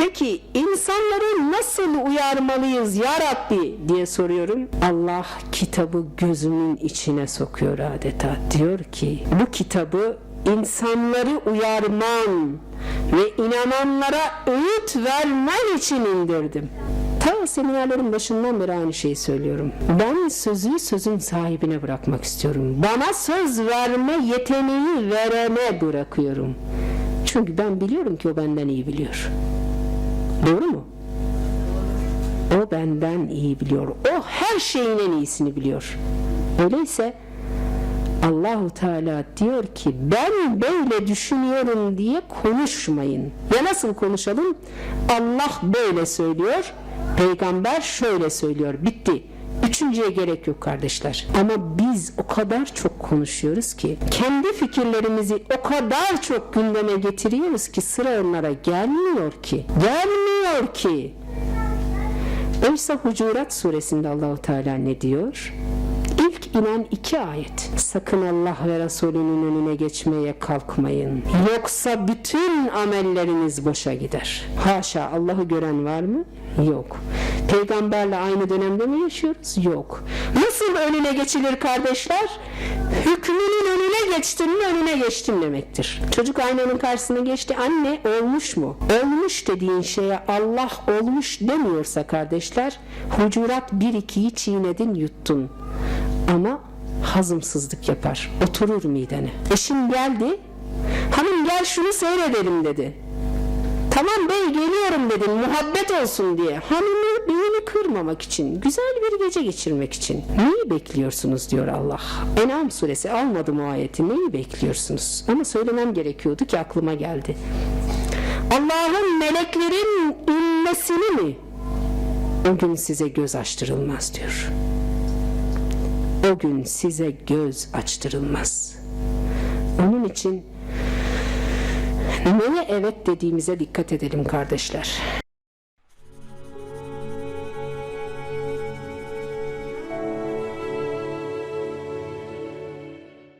Peki insanları nasıl uyarmalıyız ya Rabbi diye soruyorum. Allah kitabı gözümün içine sokuyor adeta. Diyor ki bu kitabı insanları uyarman ve inananlara öğüt vermen için indirdim. Ta seminerlerin başından beri aynı şeyi söylüyorum. Ben sözü sözün sahibine bırakmak istiyorum. Bana söz verme yeteneği verene bırakıyorum. Çünkü ben biliyorum ki o benden iyi biliyor. Doğru mu? O benden iyi biliyor. O her şeyin en iyisini biliyor. Öyleyse Allahu Teala diyor ki ben böyle düşünüyorum diye konuşmayın. Ya nasıl konuşalım? Allah böyle söylüyor. Peygamber şöyle söylüyor. Bitti. Üçüncüye gerek yok kardeşler. Ama biz o kadar çok konuşuyoruz ki kendi fikirlerimizi o kadar çok gündeme getiriyoruz ki sıra onlara gelmiyor ki. Gelmiyor ki. Oysa Hucurat suresinde Allahu Teala ne diyor? İlk inen iki ayet. Sakın Allah ve Resulünün önüne geçmeye kalkmayın. Yoksa bütün amelleriniz boşa gider. Haşa Allah'ı gören var mı? Yok. Peygamberle aynı dönemde mi yaşıyoruz? Yok. Nasıl önüne geçilir kardeşler? Hükmünün önüne geçtin önüne geçtin demektir. Çocuk aynanın karşısına geçti. Anne olmuş mu? Olmuş dediğin şeye Allah olmuş demiyorsa kardeşler Hucurat 1-2'yi çiğnedin yuttun. Ama hazımsızlık yapar. Oturur midene. Eşim geldi. Hanım gel şunu seyredelim dedi. Tamam bey geliyorum dedim muhabbet olsun diye. Hanımı düğünü kırmamak için, güzel bir gece geçirmek için. Neyi bekliyorsunuz diyor Allah. En'am suresi almadım o ayeti. Neyi bekliyorsunuz? Ama söylemem gerekiyordu ki aklıma geldi. Allah'ın meleklerin inmesini mi? O gün size göz açtırılmaz diyor. O gün size göz açtırılmaz. Onun için neye evet dediğimize dikkat edelim kardeşler.